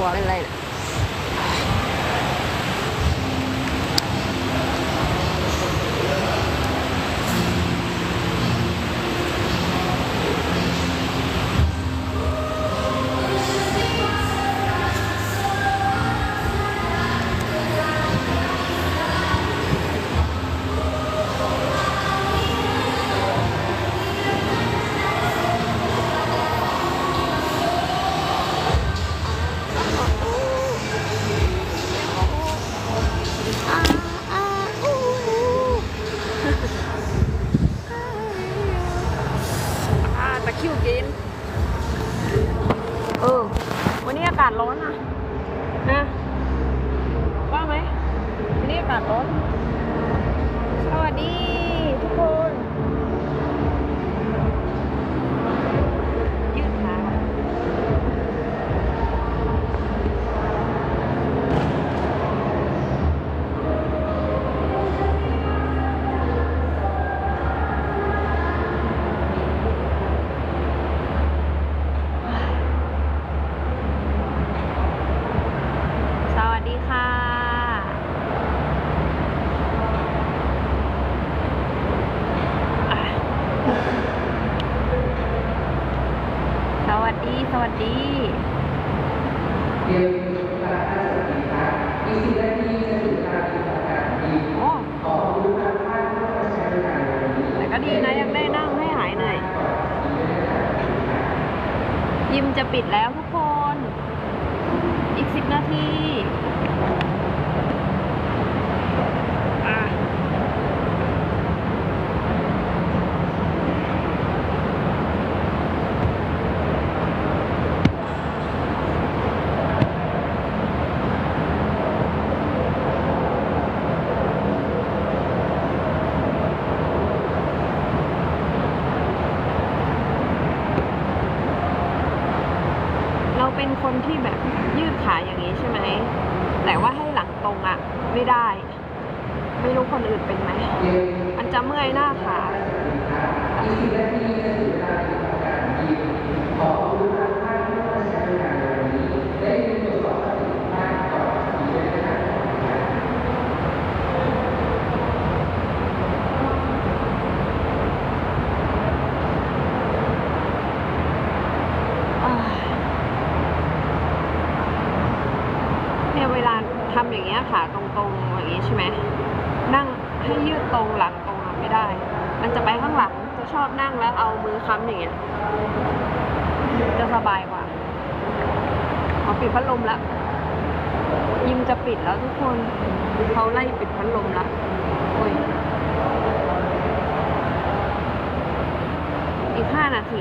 หัวเป็ ดีสวัสดีโอ้แต่ก็ดีนะยังได้นั่งให้หายเหนื่อยยิมจะปิดแล้วทุกคน อีกสิบนาทีอะเราเป็นคนที่แบบยืดขาอย่างนี้ใช่ไหม แต่ว่าให้หลังตรงอะไม่ได้ ไม่รู้คนอื่นเป็นไหม มันจะเมื่อยหน้าขาอ่าเนี่ยเวลาทำอย่างเงี้ยขาตรงๆอย่างงี้ใช่ไหมนั่งให้ยืดตรงหลังตรง ไม่ได้ มันจะไปข้างหลัง จะชอบนั่งแล้วเอามือค้ำอย่างเงี้ย จะสบายกว่าเอาปิดพัดลมแล้ว ยิมจะปิดแล้วทุกคน เขาไล่ปิดพัดลมแล้วโอ้ย อีกห้านาที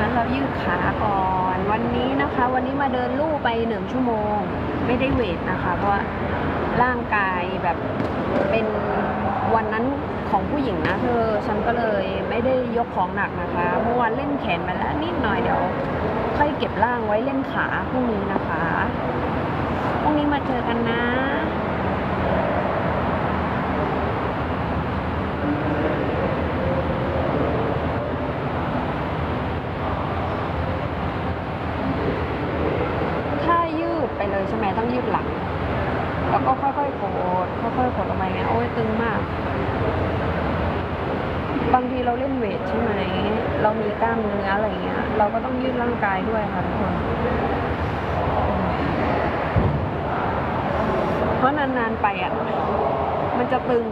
งั้น เรายืดขาก่อน วันนี้นะคะ วันนี้มาเดินลู่ไปหนึ่งชั่วโมง ไม่ได้เวทนะคะ เพราะว่าร่างกายแบบเป็นวันนั้นของผู้หญิงนะเธอฉันก็เลยไม่ได้ยกของหนักนะคะเมื่อวานเล่นแขนมาแล้วนิดหน่อยเดี๋ยวค่อยเก็บร่างไว้เล่นขาพรุ่งนี้นะคะพรุ่งนี้มาเจอกันนะ ถ้ายืดไปเลยใช่ไหมต้องยืดหลัง แล้วก็ค่อยๆกดค่อยๆกดลงไปเงี้ยโอ้ยตึงมาก บางทีเราเล่นเวทใช่ไหมเรามีกล้ามเนื้ออะไรเงี้ย เราก็ต้องยืดร่างกายด้วยค่ะทุกคนเพราะนานๆไปอะมันจะตึง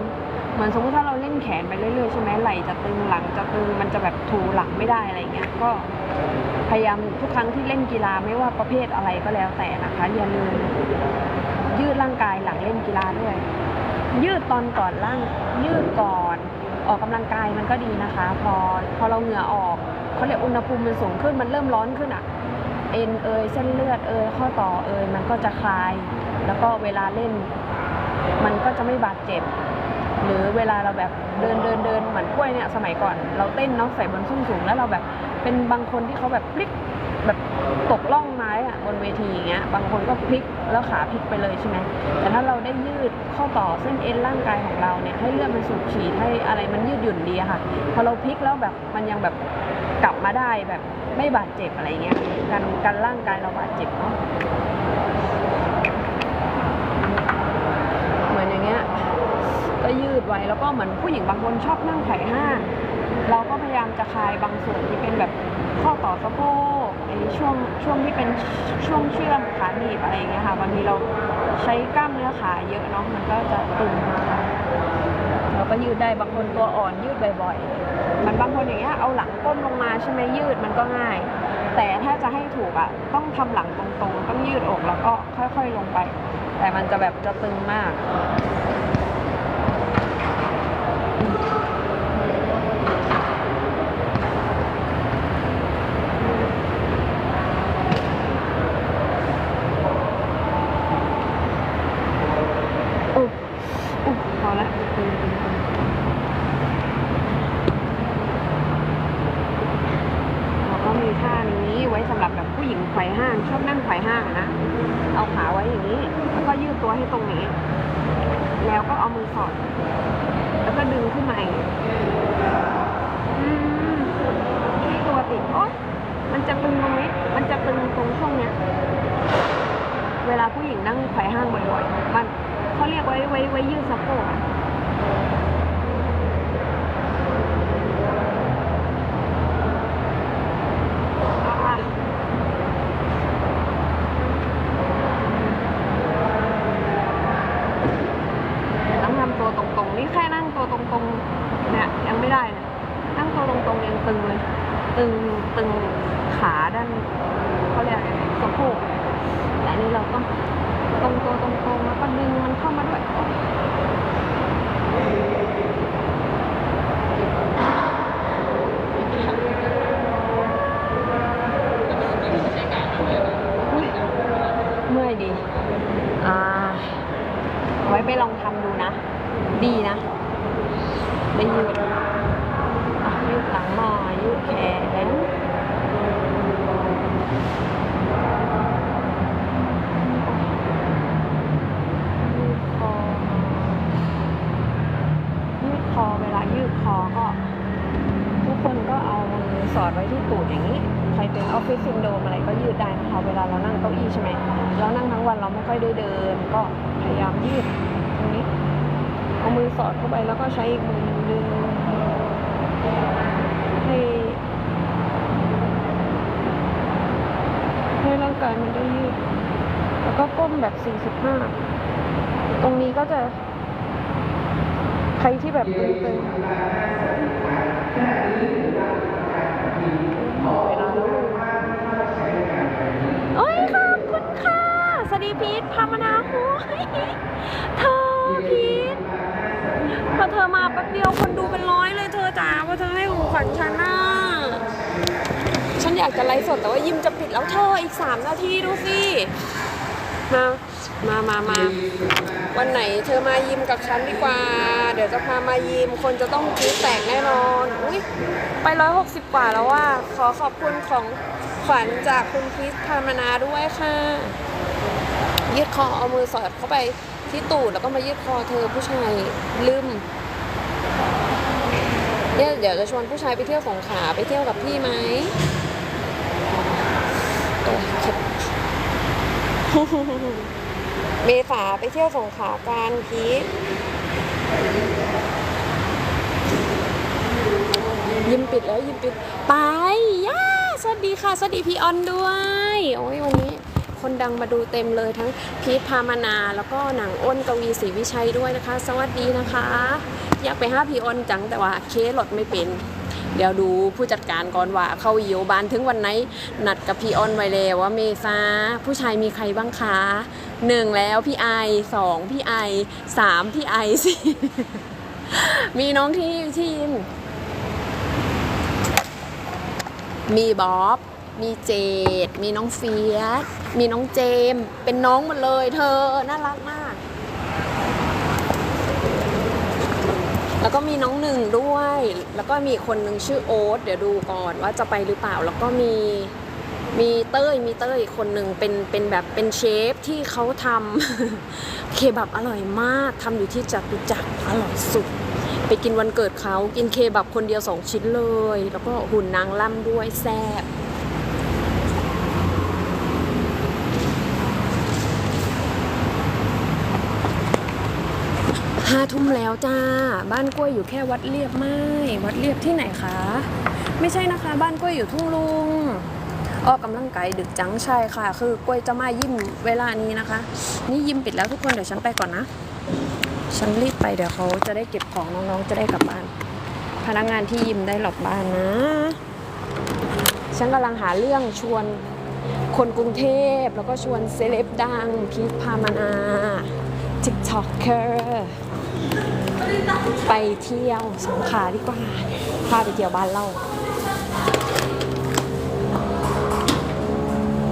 เหมือนสมมติถ้าเราเล่นแขนไปเรื่อยๆใช่ไหมไหล่จะตึงหลังจะตึงมันจะแบบถูหลังไม่ได้อะไรเงี้ยก็พยายามทุกครั้งที่เล่นกีฬาไม่ว่าประเภทอะไรก็แล้วแต่นะคะอย่าลืม ยืดร่างกายหลังเล่นกีฬาด้วย ยืดตอนก่อนร่างยืดก่อนออกกำลังกายมันก็ดีนะคะ พอพอเราเหงื่อออกเขาเรียกอุณหภูมิมันสูงขึ้นมันเริ่มร้อนขึ้นอะเอ็นเอยเส้นเลือดเอยข้อต่อเอยมันก็จะคลาย แล้วก็เวลาเล่น มันก็จะไม่บาดเจ็บ หรือเวลาเราแบบเดินเดินเดินเหมือนกล้วยเนี่ยสมัยก่อน เราเต้นเนาะใส่บนส้นสูงแล้วเราแบบเป็นบางคนที่เขาแบบพลิกแบบตกล่องไม้อะ บนเวทีอย่างเงี้ยบางคนก็พลิกแล้วขาพลิกไปเลยใช่ไหมแต่ถ้าเราได้ยืดข้อต่อเส้นเอ็นร่างกายของเราเนี่ยให้เลือดมันสูบฉีดให้อะไรมันยืดหยุ่นดีค่ะพอเราพลิกแล้วแบบมันยังแบบกลับมาได้แบบไม่บาดเจ็บอะไรเงี้ยการการร่างกายเราบาดเจ็บเนาะเหมือนอย่างเงี้ยก็ยืดไว้แล้วก็เหมือนผู้หญิงบางคนชอบนั่งไข่ห้างเราก็พยายามจะคลายบางส่วนที่เป็นแบบข้อต่อสะโพก ช่วงช่วงที่เป็นช่วงเชื่อมขาหนีบอะไรอย่างเงี้ยค่ะบางทีเราใช้กล้ามเนื้อขาเยอะเนาะมันก็จะตึงค่ะเราก็ยืดได้บางคนตัวอ่อนยืดบ่อยๆมันบางคนอย่างเงี้ยเอาหลังก้มลงมาใช่ไหมยืดมันก็ง่าย แต่ถ้าจะให้ถูกอะต้องทำหลังตรงๆ ต้องยืดอกแล้วก็ค่อยๆลงไป แต่มันจะแบบจะตึงมาก อุ๊ยอุ๊ยพอละแล้วก็มีท่านี้ไว้สำหรับแบบผู้หญิงไขว่ห้าง ชอบนั่งไขว่ห้างอะนะ เอาขาไว้อย่างนี้ แล้วก็ยืดตัวให้ตรงนี้ แล้วก็เอามือสอด แล้วก็ดึงขึ้นมาอย่างนี้อืมที่ตัวติด โอ๊ยมันจะตึงตรงนี้ มันจะตึงตรงช่วงเนี้ย เวลา ผู้หญิงนั่งไขว่ห้างบ่อยๆ มันเขาเรียกไว้ไว้ไว้ยืดสะโพกอะต้องทำตัวตรงๆนี่แค่นั่งตัวตรงๆนี่ยังไม่ได้เลยนั่งตัวตรงๆยังตึงเลยตึงตึงขาด้านเขาเรียกอะไรสะโพก แต่อันนี้เราก็ตรงตัวตรงๆแล้วก็ดึงมันเข้ามาด้วยเมื่อยดี อ่า ไว้ไปลองทำดูนะ ดีนะได้ยืดอะยืดหลังมายืดแขน ยืดคอ ยืดคอเวลายืดคอก็ ทุกคนก็เอามือ สอดไว้ที่ตูดอย่างนี้ ใครเป็นออฟฟิศซินโดมอะไรก็ยืดได้นะคะเวลาเรานั่งเก้าอี้ใช่ไหมเรานั่งทั้งวันเราไม่ค่อยได้เดิน ก็พยายามยืดตรงนี้เอามือสอดเข้าไปแล้วก็ใช้อีกมือนึงดึงให้ให้ร่างกายมันได้ยืด แล้วก็ก้มแบบ 45 ตรงนี้ก็จะ ใครที่แบบตึงๆเวลาแล้ว โอ้ยขอบคุณค่ะ สวัสดีพีทพามนาโอ้ยเธอพีทพอเธอมาแป๊บเดียวคนดูเป็นร้อยเลยเธอจ๋าว่าเธอให้ของขวัญฉันน่ะฉันอยากจะไลฟ์สดแต่ว่ายิมจะปิดแล้วเธออีก 3 นาทีดูสิมา มามามาวันไหนเธอมายิมกับฉันดีกว่า เดี๋ยวจะพามายิม คนจะต้องคิ้วแตกแน่นอน อุ้ยไปร้อยหกสิบกว่าแล้วว่า ขอขอบคุณของขวัญจากคุณคริสพามานาด้วยค่ะ ยืดคอเอามือสอดเข้าไปที่ตูดแล้วก็มายืดคอเธอผู้ชายลืมเนี่ยเดี๋ยวจะชวนผู้ชายไปเที่ยวสงขลาไปเที่ยวกับพี่ไหมโอ้ย เมษาไปเที่ยวสงขลาการพีคยิมปิดแล้วยิมปิด ไปย่าสวัสดีค่ะ สวัสดีพี่ออนด้วย โอ้ยวันนี้ คนดังมาดูเต็มเลยทั้งพีทพามานา แล้วก็หนังอ้นกวีศรีวิชัยด้วยนะคะ สวัสดีนะคะ อยากไปห้าพีออนจังแต่ว่าเคสรถไม่เป็นเดี๋ยวดูผู้จัดการก่อนว่าเข้าอยู่บ้านถึงวันไหนนัดกับพี่ออนไว้แล้วว่าเมษาผู้ชายมีใครบ้างคะหนึ่งแล้วพี่ไอสองพี่ไอสามพี่ไอสี่มีน้องที่ที่ยิมมีบ๊อบ มีเจด มีน้องเฟียส มีน้องเจม เป็นน้องหมดเลย เธอ น่ารักมาก แล้วก็มีน้องหนึ่งด้วย แล้วก็มีคนหนึ่งชื่อโอ๊ต เดี๋ยวดูก่อนว่าจะไปหรือเปล่า แล้วก็มีมีเต้ย มีเต้ยคนหนึ่งเป็น เป็นแบบ เป็นเชฟที่เขาทำเคบับอร่อยมาก ทำอยู่ที่จตุจักรอร่อยสุด ไปกินวันเกิดเขา กินเคบับคนเดียวสองชิ้นเลย แล้วก็หุ่นนางล่ำด้วยแซ่บ ห้าทุ่มแล้วจ้า บ้านกล้วยอยู่แค่วัดเรียบไม่ วัดเรียบที่ไหนคะ ไม่ใช่นะคะ บ้านกล้วยอยู่ทุ่งลุงออกกำลังกายดึกจังใช่ค่ะ คือกล้วยจะมายิ้มเวลานี้นะคะ นี่ยิ้มปิดแล้วทุกคนเดี๋ยวฉันไปก่อนนะฉันรีบไปเดี๋ยวเขาจะได้เก็บของน้องๆจะได้กลับบ้าน พนักงานที่ยิมได้หลับบ้านนะ ฉันกำลังหาเรื่องชวนคนกรุงเทพแล้วก็ชวนเซเลบดังพีทพามานาทิกท็อกเกอร์ ไปเที่ยวสงขลาดีกว่า พาไปเที่ยวบ้านเรา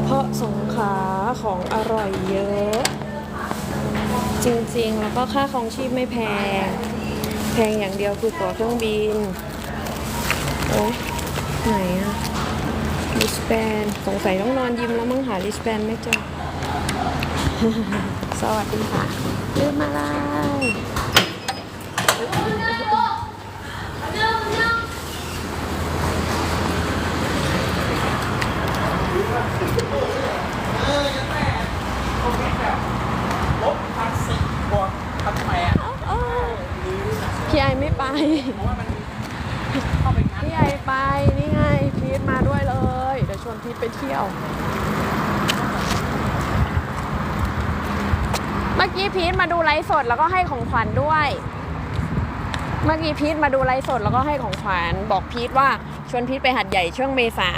เพราะสงขลาของอร่อยเยอะ จริงๆ แล้วก็ค่าครองชีพไม่แพง แพงอย่างเดียวคือตั๋วเครื่องบิน โอ้ไหนอะลิสแบนสงสัยต้องนอนยิมแล้วมั้งหาลิสแบนไม่เจอ สวัสดีค่ะลืม อะไรลบพันสี่บวกพันแปดพี่ไอไม่ไป เพราะว่ามันเข้าไปงานพี่ไอไป นี่ไงพีทมาด้วยเลย เดี๋ยวชวนพีทไปเที่ยว เมื่อกี้พีทมาดูไลฟ์สดแล้วก็ให้ของขวัญด้วย เมื่อกี้พีทมาดูไลฟ์สดแล้วก็ให้ของขวัญบอกพีทว่าชวนพีทไปหัดใหญ่ช่วงเมษา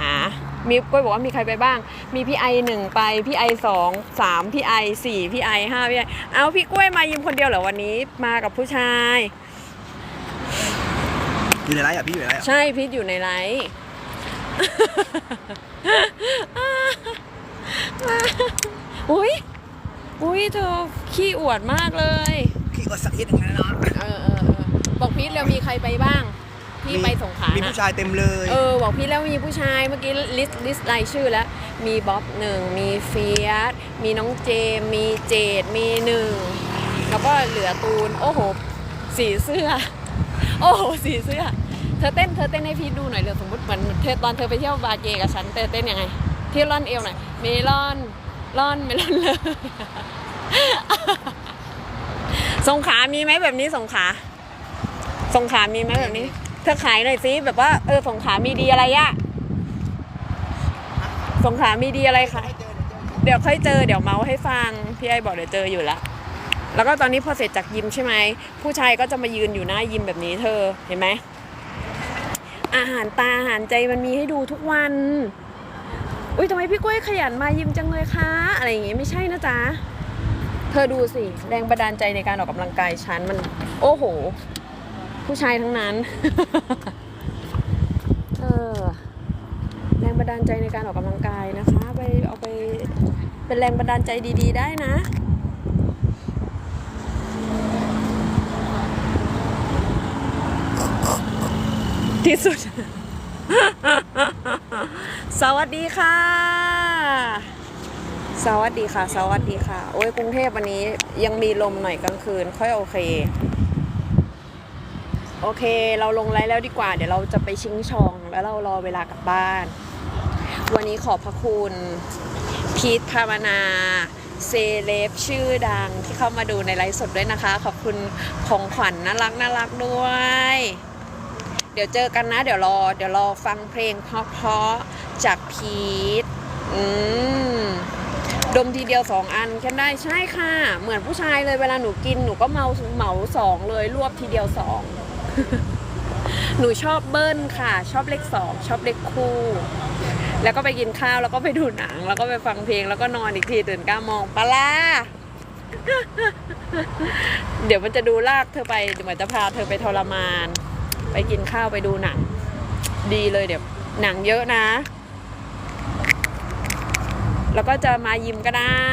มีก้อยบอกว่ามีใครไปบ้าง มีพี่ไอหนึ่งไป พี่ไอสองสามพี่ไอสี่พี่ไอห้าพี่ไอเอาพี่กล้วยมายิมคนเดียวเหรอวันนี้มากับผู้ชาย อยู่ในไลฟ์อะพี่อยู่ในไลฟ์อะใช่พีทอยู่ในไลฟ์อุ้ยอุ้ยเธอขี้อวดมากเลย พี่ก็สักนิดหนึงนะเนาะเออเออเออบอกพีทแล้วมีใครไปบ้าง พี่ไปสงขลามีนะผู้ชายเต็มเลย เออบอกพี่แล้วมีผู้ชายเมื่อกี้ลิสต์ลิสต์รายชื่อแล้ว มีบ๊อบหนึ่งมีเฟียสมีน้องเจมมีเจดมีหนึ่งแล้วก็เหลือตูน โอ้โหสีเสื้อ โอ้โหสีเสื้อ เธอเต้นเธอเต้นให้พี่ดูหน่อยเลยสมมติเหมือนเธอตอนเธอไปเที่ยวบาร์เกกับฉันเธอเต้นยังไงที่ร่อนเอวหน่อยเมลอนร่อนเมลอนเลยสงขลามีไหมแบบนี้สงขลาสงขลามีไหมแบบนี้ เธอขายหน่อยสิแบบว่าเออสงขลามีดีอะไรอะสงขลามีดีอะไรคะเดี๋ยวค่อยเจอเดี๋ยวเมาส์ให้ฟังพี่ไอ้บอกเดี๋ยวเจออยู่ละแล้วก็ตอนนี้พอเสร็จจากยิมใช่ไหมผู้ชายก็จะมายืนอยู่หน้ายิมแบบนี้เธอเห็นไหมอาหารตาอาหารใจมันมีให้ดูทุกวัน อุ้ยทำไมพี่กล้วยขยันมายิมจังเลยคะ อะไรอย่างงี้ไม่ใช่นะจ๊ะ เธอดูสิแรงบันดาลใจในการออกกำลังกายฉันมัน โอ้โห ผู้ชายทั้งนั้น เออแรงบันดาลใจในการออกกำลังกายนะคะ ไปเอาไปเป็นแรงบันดาลใจดีๆ ได้นะที่สุด สวัสดีค่ะ สวัสดีค่ะ สวัสดีค่ะ โอ้ยกรุงเทพวันนี้ยังมีลมหน่อยกลางคืน ค่อยโอเค โอเค เราลงไลฟ์แล้วดีกว่า เดี๋ยวเราจะไปชิงชอง แล้วเรารอเวลากลับบ้าน วันนี้ขอบพระคุณพีทพามนาเซเลบชื่อดังที่เข้ามาดูในไลฟ์สดด้วยนะคะ ขอบคุณของขวัญน่ารักน่ารักด้วย เดี๋ยวเจอกันนะ เดี๋ยวรอ เดี๋ยวรอฟังเพลงเพราะๆจากพีทอืมดมทีเดียวสองอันแค่ได้ใช่ค่ะ เหมือนผู้ชายเลยเวลาหนูกินหนูก็เมาเหมาสองเลยรวบทีเดียวสอง หนูชอบเบิ้ลค่ะ ชอบเลขสองชอบเลขคู่ แล้วก็ไปกินข้าวแล้วก็ไปดูหนัง แล้วก็ไปฟังเพลงแล้วก็นอนอีกทีตื่นเก้าโมงปลาเดี๋ยวมันจะดูลากเธอไปเหมือนจะพาเธอไปทรมาน ไปกินข้าวไปดูหนัง ดีเลยเดี๋ยวหนังเยอะนะ แล้วก็จะมายิมก็ได้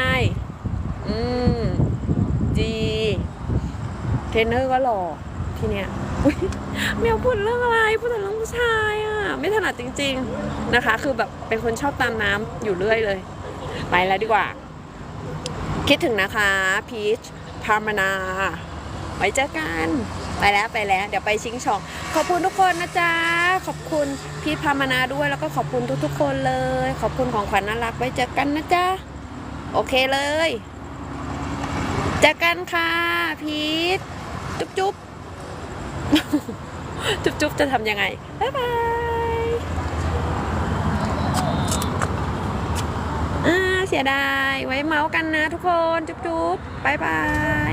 อืมดีเทรนเนอร์ก็หล่อ ทีเนี้ยอุ๊ยไม่เอาพูดเรื่องอะไรพูดแต่เรื่องผู้ชายอะไม่ถนัดจริง ๆนะคะ คือแบบเป็นคนชอบตามน้ำอยู่เรื่อยเลย ไปแล้วดีกว่า คิดถึงนะคะพีชพามนาไว้เจอกันไปแล้วไปแล้ว เดี๋ยวไปชิงช่อง ขอบคุณทุกคนนะจ๊ะ ขอบคุณพีชพามนาด้วยแล้วก็ขอบคุณทุกๆคนเลย ขอบคุณของขวัญน่ารักไว้เจอกันนะจ๊ะ โอเคเลย เจอกันค่ะพีทจุ๊บจุ๊บ จุ๊บจุ๊บจะทำยังไง บ๊ายบายอ่าเสียดาย ไว้เมาส์กันนะทุกคน จุ๊บจุ๊บบ๊ายบาย